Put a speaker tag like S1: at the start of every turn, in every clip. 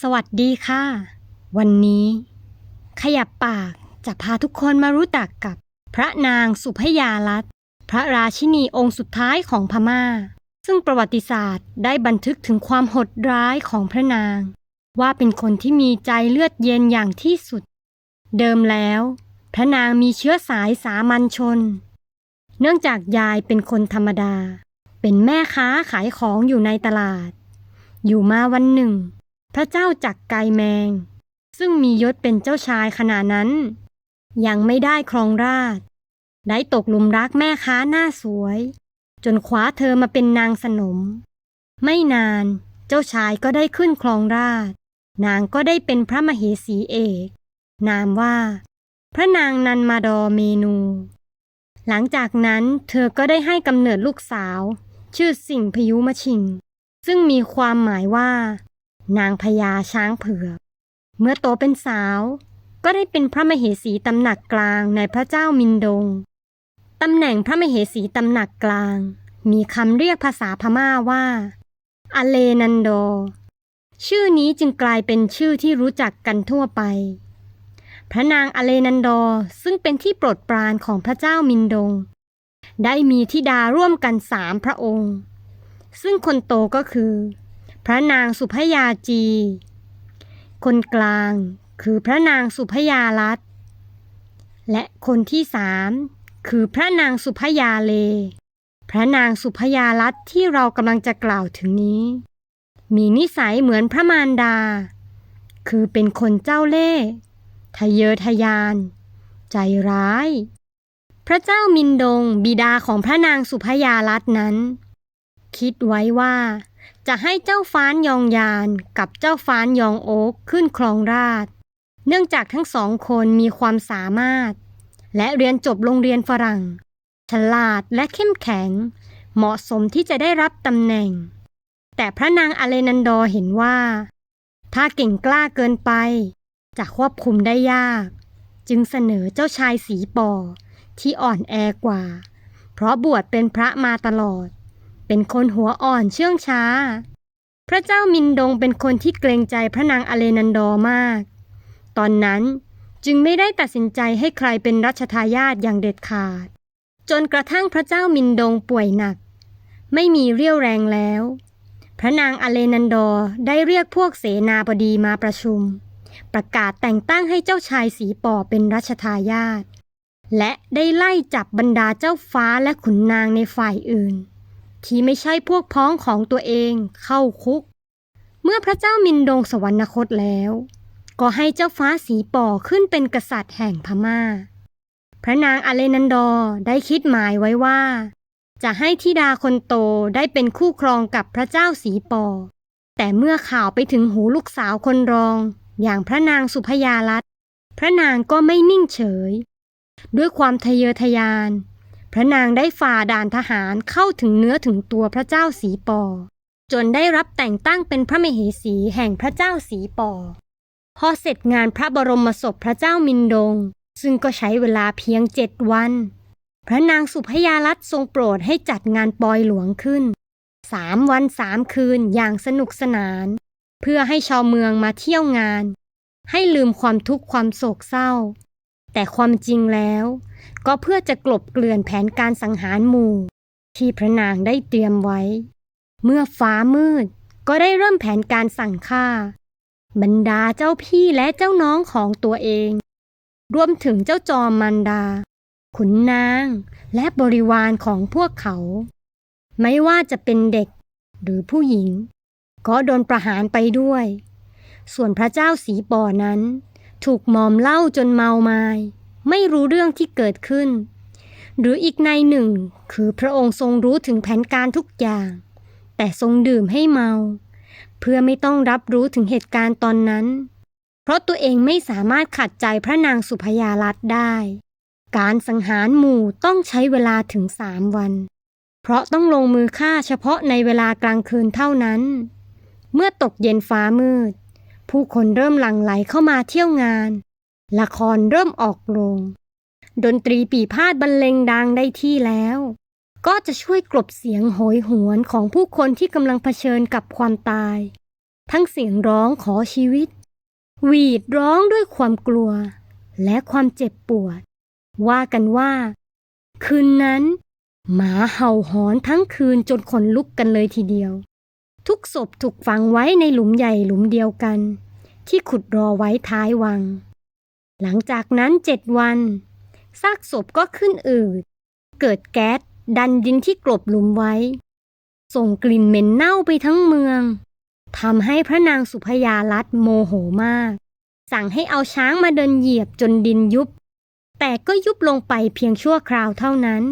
S1: สวัสดีค่ะ วันนี้ ขยับปากจะพาทุกคนมารู้จักกับพระนางสุพยาลัตพระราชินีองค์สุดท้ายของพม่า ซึ่งประวัติศาสตร์ได้บันทึกถึงความหดร้ายของพระนาง ว่าเป็นคนที่มีใจเลือดเย็นอย่างที่สุด เดิมแล้ว พระนางมีเชื้อสายสามัญชน เนื่องจากยายเป็นคนธรรมดา เป็นแม่ค้าขายของอยู่ในตลาด อยู่มาวันหนึ่ง พระเจ้าจักรไกแมง ซึ่งมียศเป็นเจ้าชายขณะนั้น ยังไม่ได้ครองราชได้ตกหลุมรักแม่ค้าหน้าสวย จนคว้าเธอมาเป็นนางสนม ไม่นานเจ้าชายก็ได้ขึ้นครองราช นางก็ได้เป็นพระมเหสีเอก นามว่า พระนางนันมาดอเมนู หลังจากนั้นเธอก็ได้ให้กำเนิดลูกสาว ชื่อสิ่งพยุมชิง ซึ่งมีความหมายว่า นางพญาช้างเผือก เมื่อโตเป็นสาว ก็ได้เป็นพระมเหสีตำหนักกลางในพระเจ้ามินดง ตำแหน่งพระมเหสีตำหนักกลาง มีคำเรียกภาษาพม่าว่า อเลนันโด ชื่อนี้จึงกลายเป็นชื่อที่รู้จักกันทั่วไป พระนางอเลนันโดซึ่งเป็นที่โปรดปรานของพระเจ้ามินดง ได้มีธิดาร่วมกันสามพระองค์ ซึ่งคนโตก็คือ พระนางสุพยาจี คนกลางคือพระนางสุพยาลัตและคนที่สามคือพระนางสุพยาเล พระนางสุพยาลัตที่เรากำลังจะกล่าวถึงนี้ มีนิสัยเหมือนพระมารดา คือเป็นคนเจ้าเล่ห์ทะเยอทะยาน ใจร้าย พระเจ้ามินดงบิดาของพระนางสุพยาลัตนั้น คิดไว้ว่า จะให้เจ้าฟ้านยองยานกับเจ้าฟ้านยองโอ๊กขึ้นครองราช เนื่องจากทั้งสองคนมีความสามารถ และเรียนจบโรงเรียนฝรั่ง ฉลาดและเข้มแข็ง เหมาะสมที่จะได้รับตำแหน่ง แต่พระนางอเลนันดอเห็นว่า ถ้าเก่งกล้าเกินไป จะควบคุมได้ยาก จึงเสนอเจ้าชายสีปอที่อ่อนแอกว่า เพราะบวชเป็นพระมาตลอด เป็นคนหัวอ่อนเชื่องช้า พระเจ้ามินดงเป็นคนที่เกรงใจพระนางอเลนันดอมาก ตอนนั้นจึงไม่ได้ตัดสินใจให้ใครเป็นรัชทายาทอย่างเด็ดขาด จนกระทั่งพระเจ้ามินดงป่วยหนัก ไม่มีเรี่ยวแรงแล้ว พระนางอเลนันดอได้เรียกพวกเสนาบดีมาประชุม ประกาศแต่งตั้งให้เจ้าชายสีปอเป็นรัชทายาทและได้ไล่จับบรรดาเจ้าฟ้าและขุนนางในฝ่ายอื่น ที่ไม่ใช่พวกพ้องของตัวเองเข้าคุก เมื่อพระเจ้ามินดงสวรรคตแล้ว ก็ให้เจ้าฟ้าสีป่อขึ้นเป็นกษัตริย์แห่งพม่า พระนางอเลนันดอได้คิดหมายไว้ว่า จะให้ธิดาคนโตได้เป็นคู่ครองกับพระเจ้าสีปอแต่เมื่อข่าวไปถึงหูลูกสาวคนรอง อย่างพระนางสุพยาลัตพระนางก็ไม่นิ่งเฉย ด้วยความทะเยอทะยาน ระนางได้ฝ่าด่านทหารเข้าถึงเนื้อถึงตัวพระเจ้าสีปอ จนได้รับแต่งตั้งเป็นพระมเหสีแห่งพระเจ้าสีปอ พอเสร็จงานพระบรมศพพระเจ้ามินดง ซึ่งก็ใช้เวลาเพียงเจ็ดวัน พระนางสุพยาลัตทรงโปรดให้จัดงานปอยหลวงขึ้นสามวันสามคืนอย่างสนุกสนาน เพื่อให้ชาวเมืองมาเที่ยวงาน ให้ลืมความทุกข์ความโศกเศร้า แต่ความจริงแล้ว ก็เพื่อจะกลบเกลื่อนแผนการสังหารหมู่ ที่พระนางได้เตรียมไว้ เมื่อฟ้ามืดก็ได้เริ่มแผนการสั่งฆ่า บรรดาเจ้าพี่และเจ้าน้องของตัวเอง รวมถึงเจ้าจอมมันดา ขุนนาง และบริวารของพวกเขา ไม่ว่าจะเป็นเด็กหรือผู้หญิง ก็โดนประหารไปด้วย ส่วนพระเจ้าสีปอนั้น ถูกมอมเหล้าจนเมามายไม่รู้เรื่องที่เกิดขึ้น หรืออีกในหนึ่ง คือพระองค์ทรงรู้ถึงแผนการทุกอย่าง แต่ทรงดื่มให้เมา เพื่อไม่ต้องรับรู้ถึงเหตุการณ์ตอนนั้น เพราะตัวเองไม่สามารถขัดใจพระนางสุพยาลัตได้ การสังหารหมู่ต้องใช้เวลาถึงสามวัน เพราะต้องลงมือฆ่าเฉพาะในเวลากลางคืนเท่านั้น เมื่อตกเย็นฟ้ามืด ผู้คนเริ่มหลั่งไหลเข้ามาเที่ยวงาน ละครเริ่มออกโรง ดนตรีปีพาดบรรเลงดังได้ที่แล้ว ก็จะช่วยกลบเสียงโหยหวนของผู้คนที่กำลังเผชิญกับความตาย ทั้งเสียงร้องขอชีวิต หวีดร้องด้วยความกลัว และความเจ็บปวด ว่ากันว่า คืนนั้น หมาเห่าหอนทั้งคืนจนขนลุกกันเลยทีเดียว ทุกศพถูกฝังไว้ในหลุมใหญ่หลุมเดียวกัน ที่ขุดรอไว้ท้ายวัง หลังจากนั้นเจ็ดวันซากศพก็ขึ้นอืด เกิดแก๊สดันดินที่กลบหลุมไว้ ส่งกลิ่นเหม็นเน่าไปทั้งเมืองทำให้พระนางสุพยาลัดโมโหมาก สั่งให้เอาช้างมาเดินเหยียบจนดินยุบ แต่ก็ยุบลงไปเพียงชั่วคราวเท่านั้น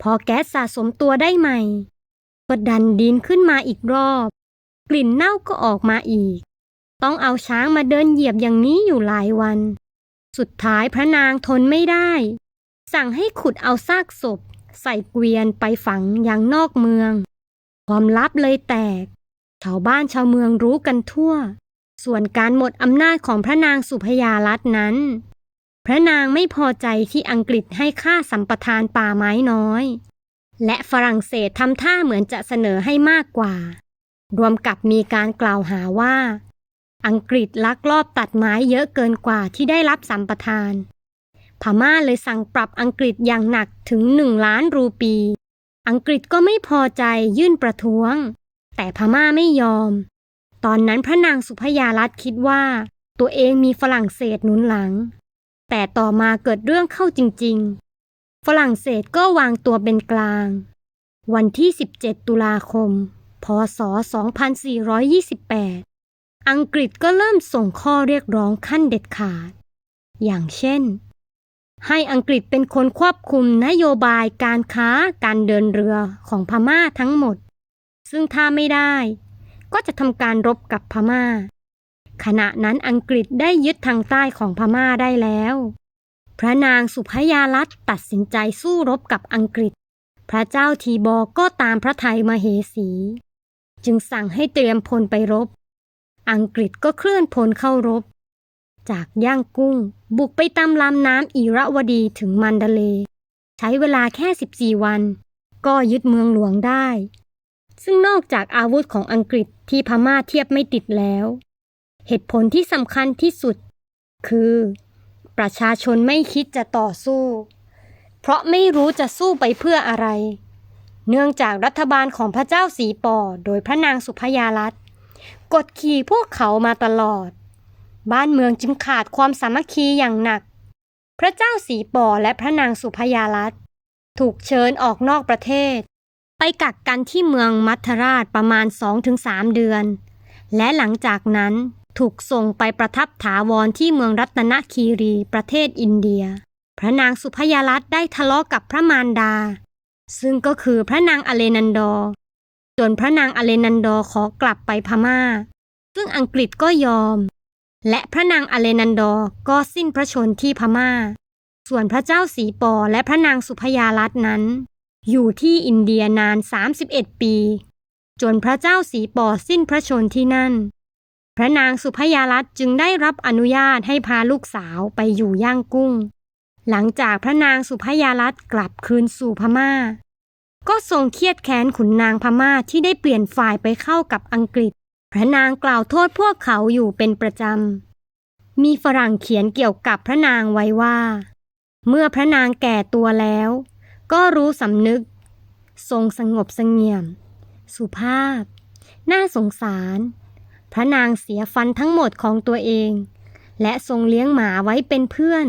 S1: พอแก๊สสะสมตัวได้ใหม่ ก็ดันดินขึ้นมาอีกรอบ กลิ่นเน่าก็ออกมาอีก ต้องเอาช้างมาเดินเหยียบอย่างนี้อยู่หลายวัน สุดท้ายพระนางทนไม่ได้ สั่งให้ขุดเอาซากศพ ใส่เกวียนไปฝังอยังนอกเมือง ความลับเลยแตก ชาวบ้านชาวเมืองรู้กันทั่ว ส่วนการหมดอำนาจของพระนางสุพยาลัตน์นั้น พระนางไม่พอใจที่อังกฤษให้ค่าสัมปทานป่าไม้น้อย และฝรั่งเศสทำท่าเหมือนจะเสนอให้มากกว่า รวมกับมีการกล่าวหาว่า อังกฤษลักลอบตัดไม้เยอะเกินกว่าที่ได้รับสัมปทาน พม่าเลยสั่งปรับอังกฤษอย่างหนักถึงหนึ่งล้านรูปี อังกฤษก็ไม่พอใจยื่นประท้วง แต่พม่าไม่ยอม ตอนนั้นพระนางสุพยาลัตคิดว่า ตัวเองมีฝรั่งเศสหนุนหลัง แต่ต่อมาเกิดเรื่องเข้าจริง ฝรั่งเศสก็วางตัวเป็นกลาง วันที่ 17 ตุลาคม พศ 2428 อังกฤษก็เริ่มส่งข้อเรียกร้องขั้นเด็ดขาด อย่างเช่น ให้อังกฤษเป็นคนควบคุมนโยบายการค้าการเดินเรือของพม่าทั้งหมด ซึ่งถ้าไม่ได้ ก็จะทำการรบกับพม่า ขณะนั้นอังกฤษได้ยึดทางใต้ของพม่าได้แล้ว พระนางสุพยาลัตตัดสินใจสู้รบกับอังกฤษ พระเจ้าทีบอก็ตามพระไทยมาเหสี จึงสั่งให้เตรียมพลไปรบ อังกฤษก็เคลื่อนพลเข้ารบ จากย่างกุ้งบุกไปตามลำน้ำอีระวดีถึงมันดาเล ใช้เวลาแค่ 14 วัน ก็ยึดเมืองหลวงได้ ซึ่งนอกจากอาวุธของอังกฤษที่พม่าเทียบไม่ติดแล้ว เหตุผลที่สำคัญที่สุด คือ ประชาชนไม่คิดจะต่อสู้ เพราะไม่รู้จะสู้ไปเพื่ออะไร เนื่องจากรัฐบาลของพระเจ้าสีปอโดยพระนางสุพยาลัตกดขี่พวกเขามาตลอด บ้านเมืองจึงขาดความสามัคคีอย่างหนัก พระเจ้าสีปอและพระนางสุพยาลัตถูกเชิญออกนอกประเทศ ไปกักกันที่เมืองมัทราชประมาณ 2-3 เดือน และหลังจากนั้น ถูกส่งไปประทับถาวรที่เมืองรัตนคีรีประเทศอินเดีย พระนางสุพยาลัตได้ทะเลาะกับพระมารดา ซึ่งก็คือพระนางอเลนันดอจนพระนางอเลนันดอขอกลับไปพม่า ซึ่งอังกฤษก็ยอม และพระนางอเลนันดอก็สิ้นพระชนที่พม่า ส่วนพระเจ้าสีปอและพระนางสุพยาลัตน์นั้น อยู่ที่อินเดียนาน 31 ปี จนพระเจ้าสีปอสิ้นพระชนที่นั่น พระนางสุพยาลัตจึงได้รับอนุญาตให้พาลูกสาวไปอยู่ย่างกุ้ง หลังจากพระนางสุพยาลัตกลับคืนสู่พม่า ก็ทรงเครียดแค้นขุนนางพม่าที่ได้เปลี่ยนฝ่ายไปเข้ากับอังกฤษ พระนางกล่าวโทษพวกเขาอยู่เป็นประจำ มีฝรั่งเขียนเกี่ยวกับพระนางไว้ว่า เมื่อพระนางแก่ตัวแล้ว ก็รู้สำนึก ทรงสงบสงี่ยม สุภาพ น่าสงสาร พระนางเสียฟันทั้งหมดของตัวเอง และทรงเลี้ยงหมาไว้เป็นเพื่อน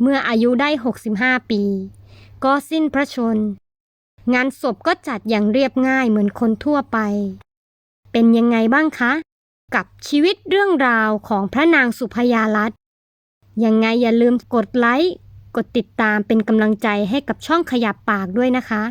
S1: เมื่ออายุได้ 65 ปี ก็สิ้นพระชน งานศพก็จัดอย่างเรียบง่ายเหมือนคนทั่วไป เป็นยังไงบ้างคะ กับชีวิตเรื่องราวของพระนางสุพยาลัตยังไงอย่าลืมกดไลค์ กดติดตามเป็นกำลังใจให้กับช่องขยับปากด้วยนะคะ